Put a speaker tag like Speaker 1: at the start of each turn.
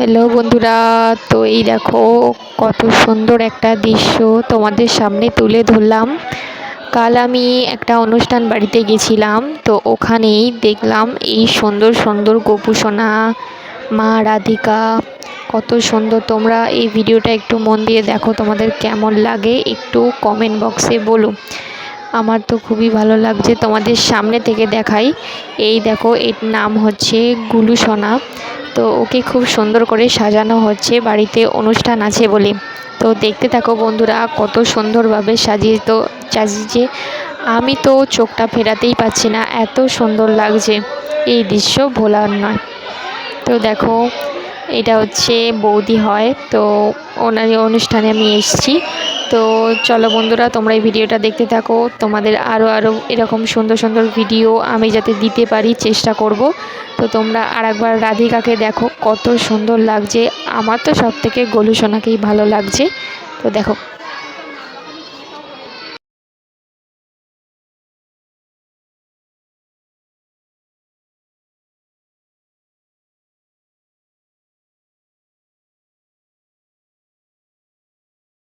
Speaker 1: Hello বন্ধুরা, তো এই দেখো কত সুন্দর একটা দৃশ্য তোমাদের সামনে তুলে ধরলাম। কাল আমি একটা অনুষ্ঠান বাড়িতে গেছিলাম, তো ওখানেই দেখলাম এই সুন্দর সুন্দর গোপুসোনা মা রাধিকা, কত সুন্দর। তোমরা এই ভিডিওটা একটু মন দিয়ে দেখো তোমাদের কেমন লাগে, একটু কমেন্ট বক্সে বলো। আমার তো খুবই ভালো লাগছে তোমাদের সামনে থেকে দেখাই। এই দেখো, এর নাম হচ্ছে গুলু সোনা তো ওকে খুব সুন্দর করে সাজানো হচ্ছে, বাড়িতে অনুষ্ঠান আছে বলে। তো দেখতে থাকো বন্ধুরা, কত সুন্দরভাবে সাজিয়ে তো সাজিয়েছে। আমি তো চোখটা ফেরাতেই পাচ্ছি না, এত সুন্দর লাগছে। এই দৃশ্য ভোলার নয়। তো দেখো, এটা হচ্ছে বৌদি হয়। তো ওনার অনুষ্ঠানে আমি এসেছি। তো চলো বন্ধুরা, তোমরা এই ভিডিওটা দেখতে থাকো। তোমাদের আরও আরও এরকম সুন্দর সুন্দর ভিডিও আমি যাতে দিতে পারি, চেষ্টা করব। তো তোমরা আর একবার রাধিকাকে দেখো, কত সুন্দর লাগছে। আমার তো সব থেকে গোলু সোনাকেই ভালো লাগছে। তো দেখো